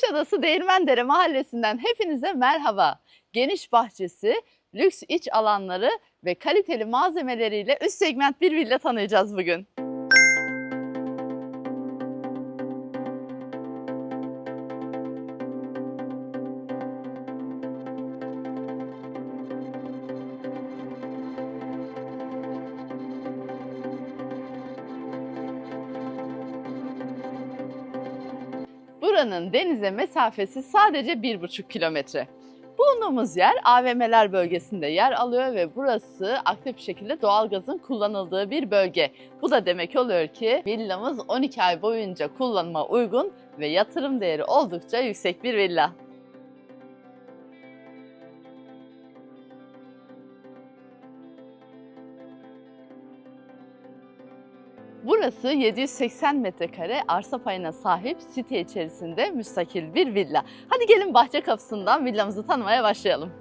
Kuşadası Değirmendere Mahallesi'nden hepinize merhaba. Geniş bahçesi, lüks iç alanları ve kaliteli malzemeleriyle üst segment bir villa tanıyacağız bugün. Buranın denize mesafesi sadece 1,5 kilometre. Bulunduğumuz yer AVM'ler bölgesinde yer alıyor ve burası aktif bir şekilde doğalgazın kullanıldığı bir bölge. Bu da demek oluyor ki villamız 12 ay boyunca kullanıma uygun ve yatırım değeri oldukça yüksek bir villa. Burası 780 metrekare arsa payına sahip site içerisinde müstakil bir villa. Hadi gelin bahçe kapısından villamızı tanımaya başlayalım.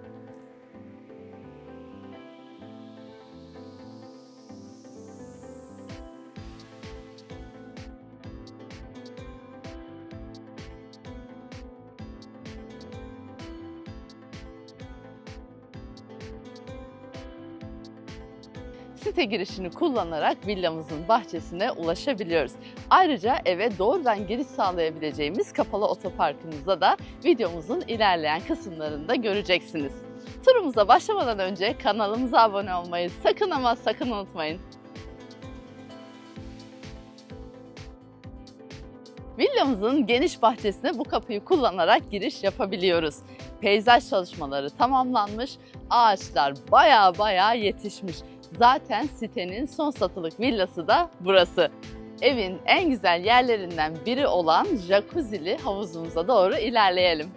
Girişini kullanarak villamızın bahçesine ulaşabiliyoruz. Ayrıca eve doğrudan giriş sağlayabileceğimiz kapalı otoparkımızda da videomuzun ilerleyen kısımlarında göreceksiniz. Turumuza başlamadan önce kanalımıza abone olmayı sakın ama sakın unutmayın. Villamızın geniş bahçesine bu kapıyı kullanarak giriş yapabiliyoruz. Peyzaj çalışmaları tamamlanmış, ağaçlar baya baya yetişmiş. Zaten sitenin son satılık villası da burası. Evin en güzel yerlerinden biri olan jacuzzi'li havuzumuza doğru ilerleyelim.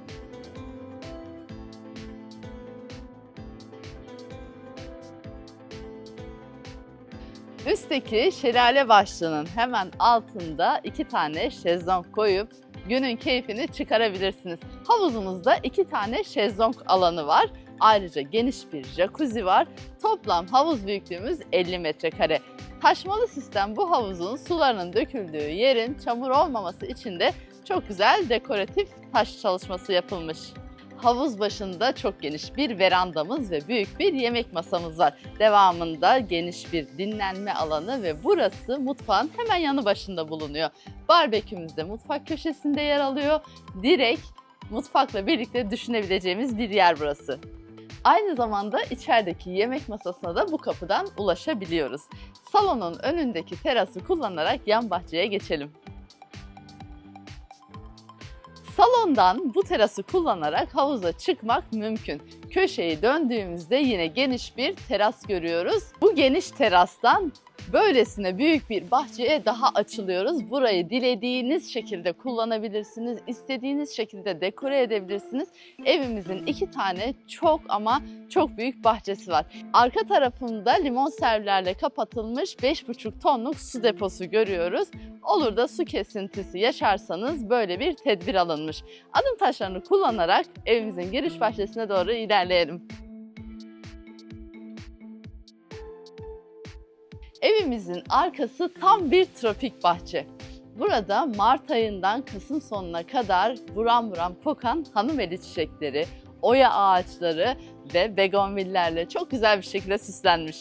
Üstteki şelale başlığının hemen altında iki tane şezlong koyup günün keyfini çıkarabilirsiniz. Havuzumuzda iki tane şezlong alanı var. Ayrıca geniş bir jacuzzi var. Toplam havuz büyüklüğümüz 50 metrekare. Taşmalı sistem bu havuzun sularının döküldüğü yerin çamur olmaması için de çok güzel dekoratif taş çalışması yapılmış. Havuz başında çok geniş bir verandamız ve büyük bir yemek masamız var. Devamında geniş bir dinlenme alanı ve burası mutfağın hemen yanı başında bulunuyor. Barbekümüz de mutfak köşesinde yer alıyor. Direkt mutfakla birlikte düşünebileceğimiz bir yer burası. Aynı zamanda içerideki yemek masasına da bu kapıdan ulaşabiliyoruz. Salonun önündeki terası kullanarak yan bahçeye geçelim. Salondan bu terası kullanarak havuza çıkmak mümkün. Köşeyi döndüğümüzde yine geniş bir teras görüyoruz. Bu geniş terastan Böylesine büyük bir bahçeye daha açılıyoruz. Burayı dilediğiniz şekilde kullanabilirsiniz. istediğiniz şekilde dekore edebilirsiniz. Evimizin iki tane çok ama çok büyük bahçesi var. Arka tarafında limon servilerle kapatılmış 5,5 tonluk su deposu görüyoruz. Olur da su kesintisi yaşarsanız böyle bir tedbir alınmış. Adım taşlarını kullanarak evimizin giriş bahçesine doğru ilerleyelim. Evimizin arkası tam bir tropik bahçe. Burada Mart ayından Kasım sonuna kadar buram buram kokan hanımeli çiçekleri, oya ağaçları ve begonvillerle çok güzel bir şekilde süslenmiş.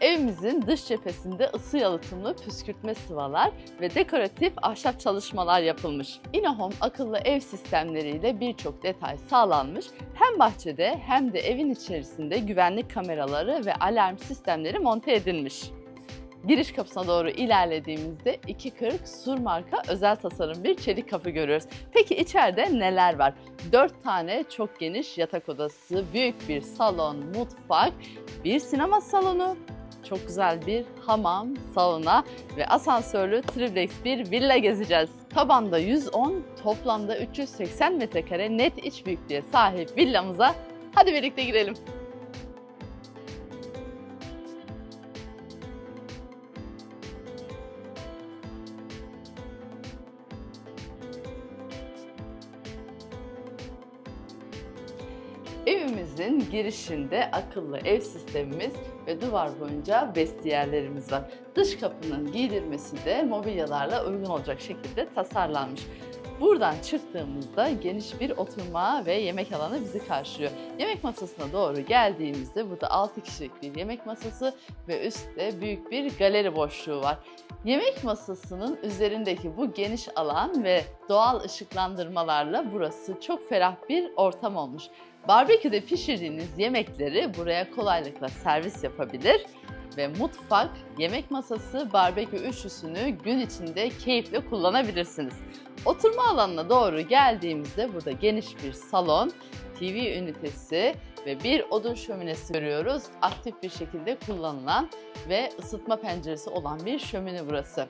Evimizin dış cephesinde ısı yalıtımlı püskürtme sıvalar ve dekoratif ahşap çalışmalar yapılmış. InnoHome akıllı ev sistemleriyle birçok detay sağlanmış. Hem bahçede hem de evin içerisinde güvenlik kameraları ve alarm sistemleri monte edilmiş. Giriş kapısına doğru ilerlediğimizde 240 Sur marka özel tasarım bir çelik kapı görüyoruz. Peki içeride neler var? 4 tane çok geniş yatak odası, büyük bir salon, mutfak, bir sinema salonu, çok güzel bir hamam, sauna ve asansörlü triplex bir villa gezeceğiz. Tabanda 110, toplamda 380 metrekare net iç büyüklüğe sahip villamıza hadi birlikte girelim. Girişinde akıllı ev sistemimiz ve duvar boyunca vestiyerlerimiz var. Dış kapının giydirmesi de mobilyalarla uygun olacak şekilde tasarlanmış. Buradan çıktığımızda geniş bir oturma ve yemek alanı bizi karşılıyor. Yemek masasına doğru geldiğimizde burada 6 kişilik bir yemek masası ve üstte büyük bir galeri boşluğu var. Yemek masasının üzerindeki bu geniş alan ve doğal ışıklandırmalarla burası çok ferah bir ortam olmuş. Barbeküde pişirdiğiniz yemekleri buraya kolaylıkla servis yapabilir ve mutfak, yemek masası, barbekü üçlüsünü gün içinde keyifle kullanabilirsiniz. Oturma alanına doğru geldiğimizde burada geniş bir salon, TV ünitesi ve bir odun şöminesi görüyoruz. Aktif bir şekilde kullanılan ve ısıtma penceresi olan bir şömine burası.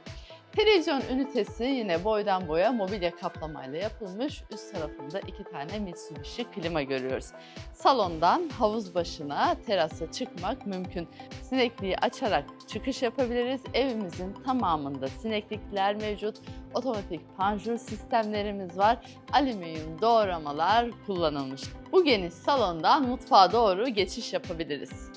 Televizyon ünitesi yine boydan boya mobilya kaplamayla yapılmış. Üst tarafında iki tane Mitsubishi klima görüyoruz. Salondan havuz başına, terasa çıkmak mümkün. Sinekliği açarak çıkış yapabiliriz. Evimizin tamamında sineklikler mevcut. Otomatik panjur sistemlerimiz var. Alüminyum doğramalar kullanılmış. Bu geniş salondan mutfağa doğru geçiş yapabiliriz.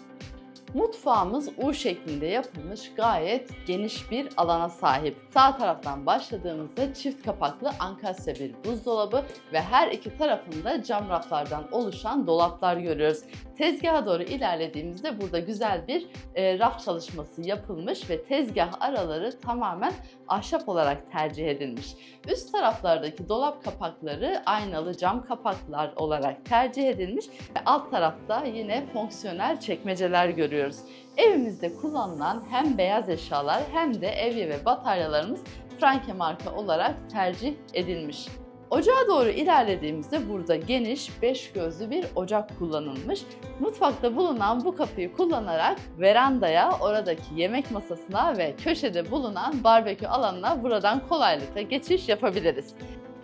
Mutfağımız U şeklinde yapılmış gayet geniş bir alana sahip. Sağ taraftan başladığımızda çift kapaklı ankastre bir buzdolabı ve her iki tarafında cam raflardan oluşan dolaplar görüyoruz. Tezgaha doğru ilerlediğimizde burada güzel bir e, raf çalışması yapılmış ve tezgah araları tamamen ahşap olarak tercih edilmiş. Üst taraflardaki dolap kapakları aynalı cam kapaklar olarak tercih edilmiş ve alt tarafta yine fonksiyonel çekmeceler görüyoruz. Evimizde kullanılan hem beyaz eşyalar hem de evye ve bataryalarımız Franke marka olarak tercih edilmiş. Ocağa doğru ilerlediğimizde burada geniş 5 gözlü bir ocak kullanılmış. Mutfakta bulunan bu kapıyı kullanarak verandaya, oradaki yemek masasına ve köşede bulunan barbekü alanına buradan kolaylıkla geçiş yapabiliriz.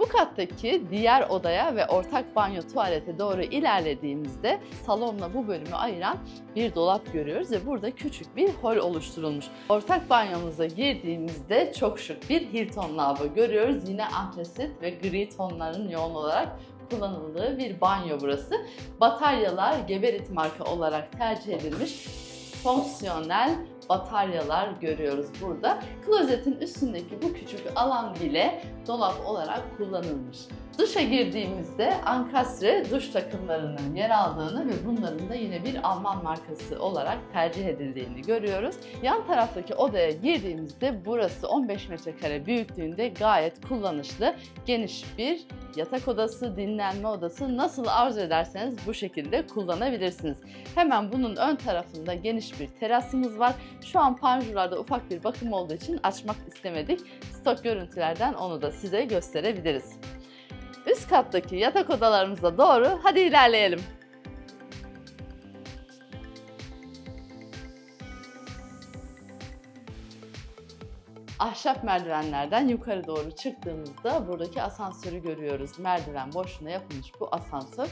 Bu kattaki diğer odaya ve ortak banyo tuvalete doğru ilerlediğimizde salonla bu bölümü ayıran bir dolap görüyoruz ve burada küçük bir hol oluşturulmuş. Ortak banyomuza girdiğimizde çok şık bir Hilton lavabo görüyoruz. Yine antresit ve gri tonların yoğun olarak kullanıldığı bir banyo burası. Bataryalar Geberit marka olarak tercih edilmiş fonksiyonel bataryalar görüyoruz burada. Klozetin üstündeki bu küçük alan bile dolap olarak kullanılmış. Duşa girdiğimizde ankastre duş takımlarının yer aldığını ve bunların da yine bir Alman markası olarak tercih edildiğini görüyoruz. Yan taraftaki odaya girdiğimizde burası 15 metrekare büyüklüğünde gayet kullanışlı, geniş bir yatak odası, dinlenme odası nasıl arzu ederseniz bu şekilde kullanabilirsiniz. Hemen bunun ön tarafında geniş bir terasımız var. Şu an panjurlarda ufak bir bakım olduğu için açmak istemedik. Stok görüntülerden onu da size gösterebiliriz. Üst kattaki yatak odalarımıza doğru hadi ilerleyelim. Ahşap merdivenlerden yukarı doğru çıktığımızda buradaki asansörü görüyoruz. Merdiven boşluğuna yapılmış bu asansör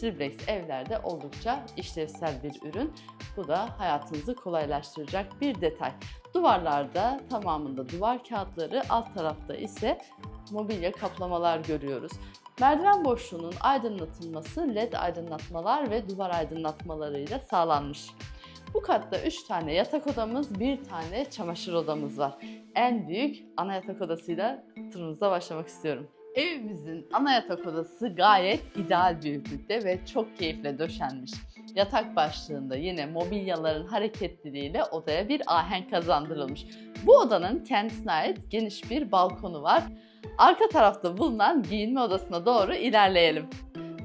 triplex evlerde oldukça işlevsel bir ürün. Bu da hayatınızı kolaylaştıracak bir detay. Duvarlarda tamamında duvar kağıtları, alt tarafta ise mobilya kaplamalar görüyoruz. Merdiven boşluğunun aydınlatılması led aydınlatmalar ve duvar aydınlatmalarıyla sağlanmış. Bu katta 3 tane yatak odamız, bir tane çamaşır odamız var. En büyük ana yatak odasıyla turumuza başlamak istiyorum. Evimizin ana yatak odası gayet ideal büyüklükte ve çok keyifle döşenmiş. Yatak başlığında yine mobilyaların hareketliliğiyle odaya bir ahenk kazandırılmış. Bu odanın kendisine ait geniş bir balkonu var. Arka tarafta bulunan giyinme odasına doğru ilerleyelim.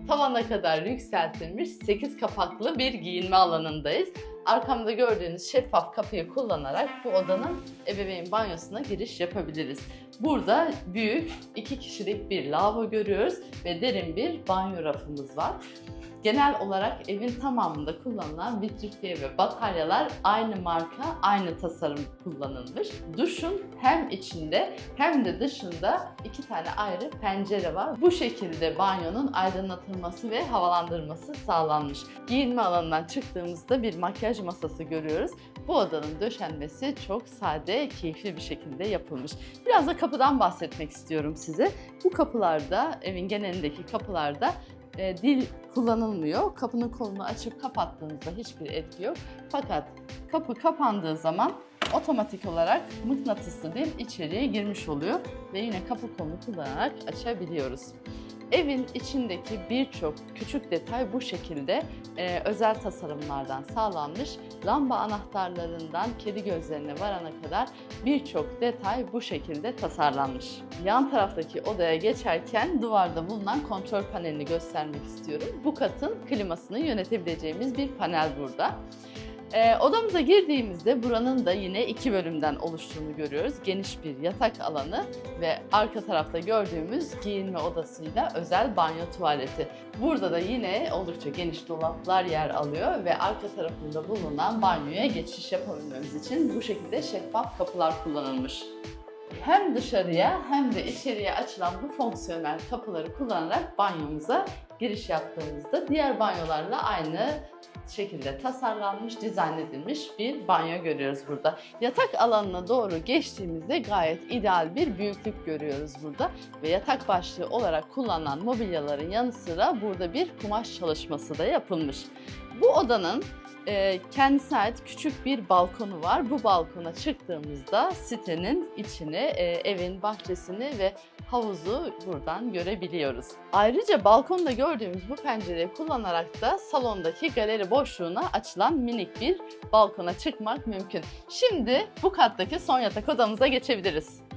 Tavana kadar yükseltilmiş 8 kapaklı bir giyinme alanındayız. Arkamda gördüğünüz şeffaf kapıyı kullanarak bu odanın ebeveyn banyosuna giriş yapabiliriz. Burada büyük iki kişilik bir lavabo görüyoruz ve derin bir banyo rafımız var. Genel olarak evin tamamında kullanılan vitrifiye ve bataryalar aynı marka, aynı tasarım kullanılmış. Duşun hem içinde hem de dışında iki tane ayrı pencere var. Bu şekilde banyonun aydınlatılması ve havalandırması sağlanmış. Giyinme alanından çıktığımızda bir makyaj masası görüyoruz. Bu odanın döşenmesi çok sade, keyifli bir şekilde yapılmış. Biraz da kapıdan bahsetmek istiyorum size. Bu kapılarda, evin genelindeki kapılarda e, dil kullanılmıyor. Kapının kolunu açıp kapattığınızda hiçbir etki yok. Fakat kapı kapandığı zaman otomatik olarak mıknatıslı dil içeriye girmiş oluyor ve yine kapı kolunu kullanarak açabiliyoruz. Evin içindeki birçok küçük detay bu şekilde e, özel tasarımlardan sağlanmış. Lamba anahtarlarından kedi gözlerine varana kadar birçok detay bu şekilde tasarlanmış. Yan taraftaki odaya geçerken duvarda bulunan kontrol panelini göstermek istiyorum. Bu katın klimasını yönetebileceğimiz bir panel burada. Ee, odamıza girdiğimizde buranın da yine iki bölümden oluştuğunu görüyoruz. Geniş bir yatak alanı ve arka tarafta gördüğümüz giyinme odasıyla özel banyo tuvaleti. Burada da yine oldukça geniş dolaplar yer alıyor ve arka tarafında bulunan banyoya geçiş yapabilmemiz için bu şekilde şeffaf kapılar kullanılmış. Hem dışarıya hem de içeriye açılan bu fonksiyonel kapıları kullanarak banyomuza giriş yaptığımızda diğer banyolarla aynı şekilde tasarlanmış, dizayn edilmiş bir banyo görüyoruz burada. Yatak alanına doğru geçtiğimizde gayet ideal bir büyüklük görüyoruz burada ve yatak başlığı olarak kullanılan mobilyaların yanı sıra burada bir kumaş çalışması da yapılmış. Bu odanın e, kendisine ait küçük bir balkonu var. Bu balkona çıktığımızda sitenin içini, e, evin bahçesini ve havuzu buradan görebiliyoruz. Ayrıca balkonda gördüğümüz bu pencereyi kullanarak da salondaki galeri boşluğuna açılan minik bir balkona çıkmak mümkün. Şimdi bu kattaki son yatak odamıza geçebiliriz.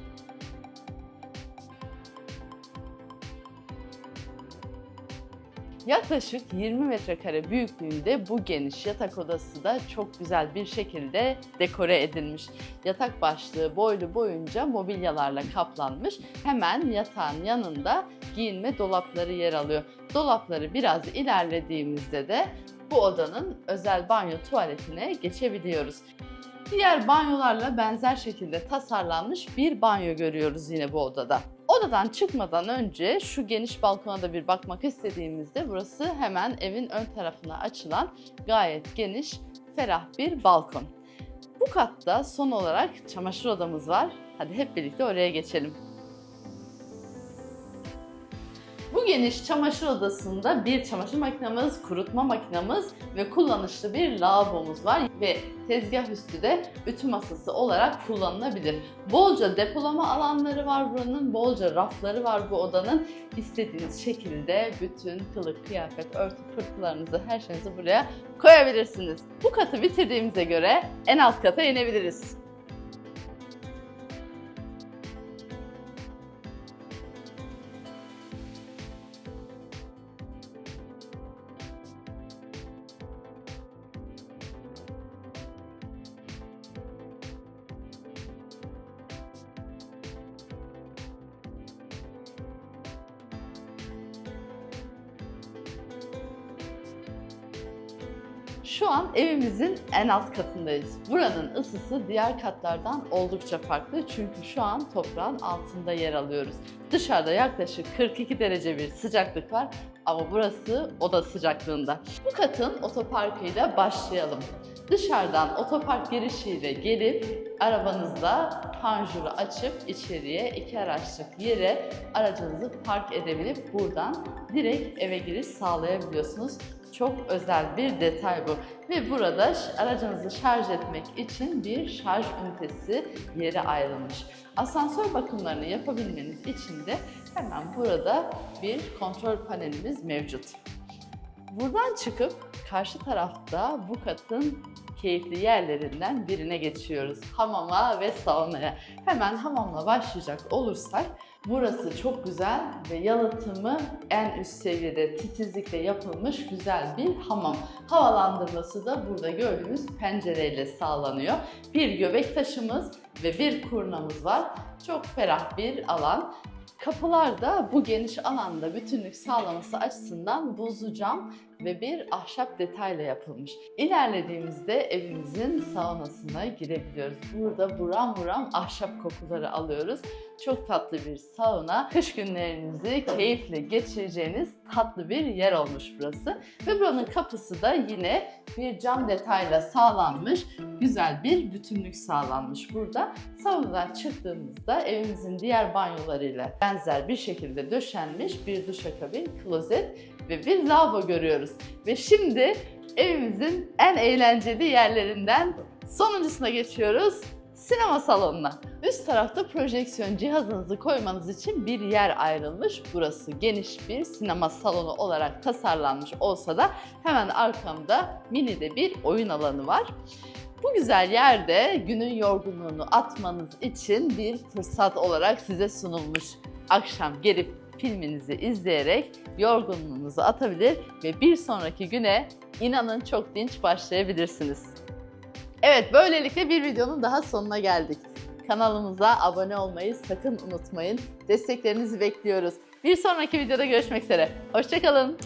Yaklaşık 20 metrekare büyüklüğünde bu geniş yatak odası da çok güzel bir şekilde dekore edilmiş. Yatak başlığı boylu boyunca mobilyalarla kaplanmış. Hemen yatağın yanında giyinme dolapları yer alıyor. Dolapları biraz ilerlediğimizde de bu odanın özel banyo tuvaletine geçebiliyoruz. Diğer banyolarla benzer şekilde tasarlanmış bir banyo görüyoruz yine bu odada. Odadan çıkmadan önce şu geniş balkona da bir bakmak istediğimizde burası hemen evin ön tarafına açılan gayet geniş, ferah bir balkon. Bu katta son olarak çamaşır odamız var. Hadi hep birlikte oraya geçelim. Bu geniş çamaşır odasında bir çamaşır makinamız, kurutma makinamız ve kullanışlı bir lavabomuz var ve tezgah üstü de ütü masası olarak kullanılabilir. Bolca depolama alanları var buranın, bolca rafları var bu odanın. İstediğiniz şekilde bütün kılık, kıyafet, örtü pırtılarınızı, her şeyinizi buraya koyabilirsiniz. Bu katı bitirdiğimize göre en alt kata inebiliriz. Şu an evimizin en alt katındayız. Buranın ısısı diğer katlardan oldukça farklı çünkü şu an toprağın altında yer alıyoruz. Dışarıda yaklaşık 42 derece bir sıcaklık var ama burası oda sıcaklığında. Bu katın otoparkıyla başlayalım. Dışarıdan otopark girişiyle gelip arabanızla panjuru açıp içeriye iki araçlık yere aracınızı park edebilip buradan direkt eve giriş sağlayabiliyorsunuz. Çok özel bir detay bu. Ve burada aracınızı şarj etmek için bir şarj ünitesi yere ayrılmış. Asansör bakımlarını yapabilmeniz için de hemen burada bir kontrol panelimiz mevcut. Buradan çıkıp karşı tarafta bu katın keyifli yerlerinden birine geçiyoruz. Hamama ve saunaya. Hemen hamamla başlayacak olursak burası çok güzel ve yalıtımı en üst seviyede titizlikle yapılmış güzel bir hamam. Havalandırması da burada gördüğümüz pencereyle sağlanıyor. Bir göbek taşımız ve bir kurnamız var. Çok ferah bir alan. Kapılar da bu geniş alanda bütünlük sağlaması açısından buzlu cam ve bir ahşap detayla yapılmış. İlerlediğimizde evimizin saunasına girebiliyoruz. Burada buram buram ahşap kokuları alıyoruz. Çok tatlı bir sauna. Kış günlerinizi keyifle geçireceğiniz tatlı bir yer olmuş burası. Ve buranın kapısı da yine bir cam detayla sağlanmış. Güzel bir bütünlük sağlanmış burada. Saunadan çıktığımızda evimizin diğer banyolarıyla benzer bir şekilde döşenmiş bir duşakabin, klozet ve bir lavabo görüyoruz. Ve şimdi evimizin en eğlenceli yerlerinden sonuncusuna geçiyoruz. Sinema salonuna. Üst tarafta projeksiyon cihazınızı koymanız için bir yer ayrılmış. Burası geniş bir sinema salonu olarak tasarlanmış olsa da hemen arkamda mini de bir oyun alanı var. Bu güzel yerde günün yorgunluğunu atmanız için bir fırsat olarak size sunulmuş. Akşam gelip filminizi izleyerek yorgunluğunuzu atabilir ve bir sonraki güne inanın çok dinç başlayabilirsiniz. Evet, böylelikle bir videonun daha sonuna geldik. Kanalımıza abone olmayı sakın unutmayın. Desteklerinizi bekliyoruz. Bir sonraki videoda görüşmek üzere. Hoşçakalın.